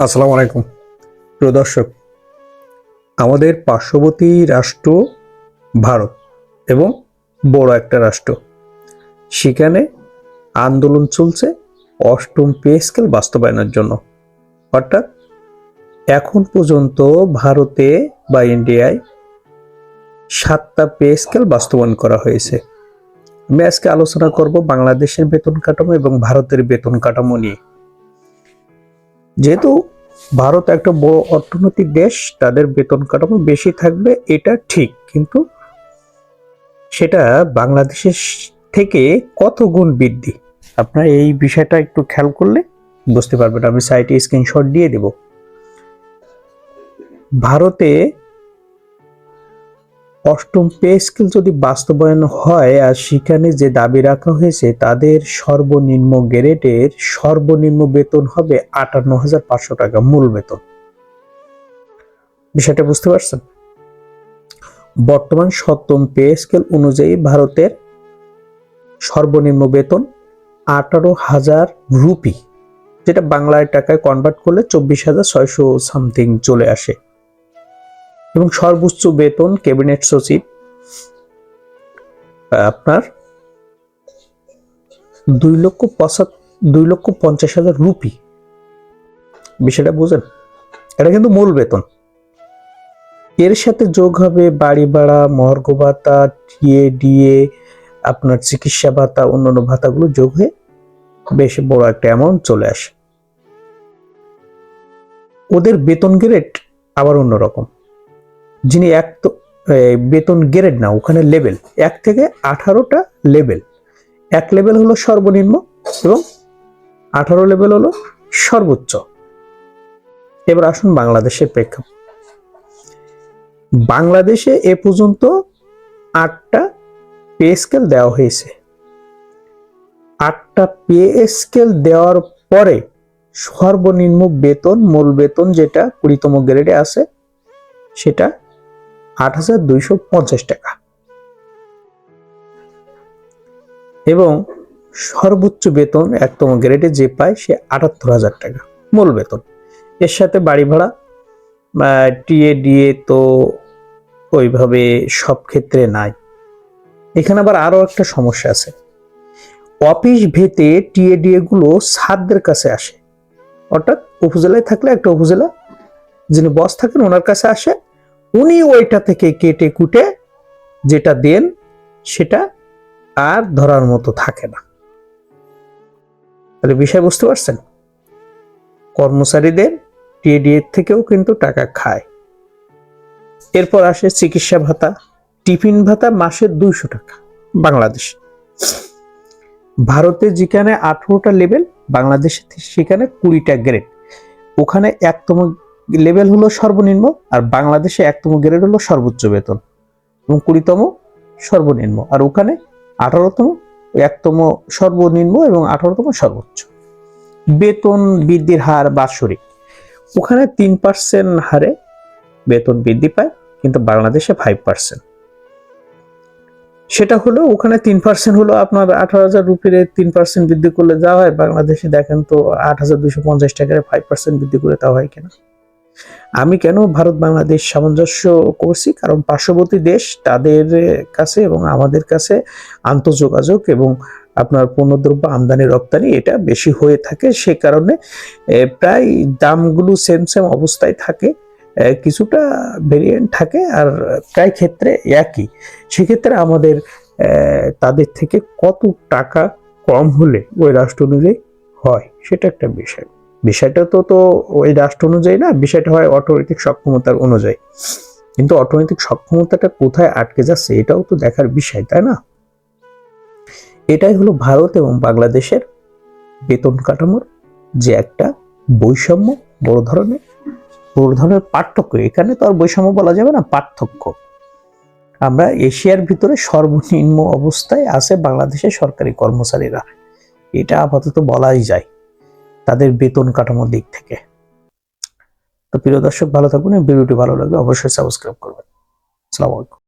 আসসালামু আলাইকুম। প্রিয় দর্শক, আমাদের পার্শ্ববর্তী রাষ্ট্র ভারত এবং বড় একটা রাষ্ট্র। সেখানে আন্দোলন চলছে অষ্টম পে স্কেল বাস্তবায়নের জন্য। অর্থাৎ এখন পর্যন্ত ভারতে বা ইন্ডিয়ায় সাতটা পে স্কেল বাস্তবায়ন করা হয়েছে। আমি আজকে আলোচনা করব বাংলাদেশের বেতন কাঠামো এবং ভারতের বেতন কাঠামো নিয়ে। যেহেতু ভারত একটা বড় অর্থনৈতিক দেশ, তাদের বেতন কাঠামো বেশি থাকবে, এটা ঠিক। কিন্তু সেটা বাংলাদেশের থেকে কত গুণ বৃদ্ধি? আপনার এই বিষয়টা একটু খেয়াল করলে বুঝতে পারবেন। আমি সাইটে স্ক্রিনশট দিয়ে দেব। ভারতে অষ্টম পে স্কেল যদি বাস্তবায়ন হয়, আর সেখানে যে দাবি রাখা হয়েছে, তাদের সর্বনিম্ন গ্রেডের সর্বনিম্ন বেতন হবে আটান্ন হাজার পাঁচশো টাকা, মূল বেতন। বিষয়টা বুঝতে পারছেন? বর্তমান সপ্তম পে স্কেল অনুযায়ী ভারতের সর্বনিম্ন বেতন আঠারো হাজার রুপি, যেটা বাংলায় টাকায় কনভার্ট করলে চব্বিশ হাজার ছয়শো সামথিং চলে আসে। এবং সর্বোচ্চ বেতন ক্যাবিনেট সচিব আপনার দুই লক্ষ পঁচাত দুই লক্ষ পঞ্চাশ হাজার রুপি। বিষয়টা বুঝেন? এটা কিন্তু মূল বেতন। এর সাথে যোগ হবে বাড়ি ভাড়া, মর্গ ভাতা, টিএ, ডিএ, আপনার চিকিৎসা ভাতা, অন্যান্য ভাতাগুলো যোগ হয়ে বেশ বড় একটা অ্যামাউন্ট চলে আসে। ওদের বেতন গ্রেড আবার অন্যরকম। যিনি এক তো বেতন গ্রেড না, ওখানে লেভেল এক থেকে আঠারোটা লেভেল এক লেভেল হলো সর্বনিম্ন এবং আঠারো লেভেল হলো সর্বোচ্চ। এবার আসুন বাংলাদেশের প্রেক্ষাপট। বাংলাদেশে এ পর্যন্ত আটটা পে স্কেল দেওয়া হয়েছে। আটটা পে স্কেল দেওয়ার পরে সর্বনিম্ন বেতন, মূল বেতন যেটা কুড়িতম গ্রেডে আছে, সেটা আট হাজার দুইশো পঞ্চাশ টাকা। এবং সর্বোচ্চ বেতন একতম গ্রেডে যে পায় সে আটাত্তর হাজার টাকা, মূল বেতন। এর সাথে বাড়ি ভাড়া টিএ, ডিএ তো ওইভাবে সব ক্ষেত্রে নাই। এখানে আবার আরও একটা সমস্যা আছে। অফিস ভেতে টিএ, ডিএ গুলো সাদদের কাছে আসে। অর্থাৎ উপজেলায় থাকলে একটা উপজেলা, যিনি বস থাকেন, ওনার কাছে আসে। উনি ওইটা থেকে কেটে কুটে যেটা দেন, সেটা আর ধরার মতো থাকে না। তাহলে বিষয় বুঝতে পারছেন? কর্মচারীদের টিএডিএর থেকেও কিন্তু টাকা খায়। এরপর আসে চিকিৎসা ভাতা, টিফিন ভাতা মাসে দুইশো টাকা বাংলাদেশ। ভারতে যেখানে আঠারোটা লেভেল, বাংলাদেশে সেখানে কুড়িটা গ্রেড। ওখানে একতম লেভেল হলো সর্বনিম্ন আর বাংলাদেশে একতম গ্রেড হলো সর্বোচ্চ বেতন এবং কুড়িতম সর্বনিম্ন আর ওখানে আঠারোতম, একতম সর্বনিম্ন এবং আঠারোতম সর্বোচ্চ। বেতন বৃদ্ধির হার বাৎসরিক। ওখানে তিন পার্সেন্ট হারে বেতন বৃদ্ধি পায়, কিন্তু বাংলাদেশে ফাইভ পার্সেন্ট সেটা হলো ওখানে তিন পার্সেন্ট হলো আপনার আঠারো হাজার রুপির তিন পার্সেন্ট বৃদ্ধি করলে যা হয়। বাংলাদেশে দেখেন তো আট হাজার দুশো পঞ্চাশ টাকার ফাইভ পার্সেন্ট বৃদ্ধি করে তা হয় কেনা। আমি কেন ভারত বাংলাদেশ সামঞ্জস্য করছি? কারণ পার্শ্ববর্তী দেশ তাদের কাছে এবং আমাদের কাছে আন্তঃযোগাযোগ এবং আপনার পণ্যদ্রব্য আমদানি রপ্তানি এটা বেশি হয়ে থাকে। সে কারণে প্রায় দামগুলো সেম সেম অবস্থায় থাকে। কিছুটা ভেরিয়েন্ট থাকে আর প্রায় ক্ষেত্রে একই। সেক্ষেত্রে আমাদের তাদের থেকে কত টাকা কম হলে ওই রাষ্ট্র অনুযায়ী হয়? সেটা একটা বিষয়। বিষয়টা তো তো ওই রাষ্ট্র অনুযায়ী না, বিষয়টা হয় অর্থনৈতিক সক্ষমতার অনুযায়ী। কিন্তু অর্থনৈতিক সক্ষমতাটা কোথায় আটকে যাচ্ছে এটাও তো দেখার বিষয়, তাই না? এটাই হলো ভারত এবং বাংলাদেশের বেতন কাঠামোর যে একটা বৈষম্য, বড় ধরনের বড় ধরনের পার্থক্য। এখানে তো আর বৈষম্য বলা যাবে না, পার্থক্য। আমরা এশিয়ার ভিতরে সর্বনিম্ন অবস্থায় আছে বাংলাদেশের সরকারি কর্মচারীরা। এটা আপাতত বলাই যায়। তাদের বেতন কাঠামোর দিক থেকে। তো প্রিয় দর্শক, ভালো থাকুন। ভিডিওটি ভালো লাগবে অবশ্যই সাবস্ক্রাইব করবেন। আসসালামু আলাইকুম।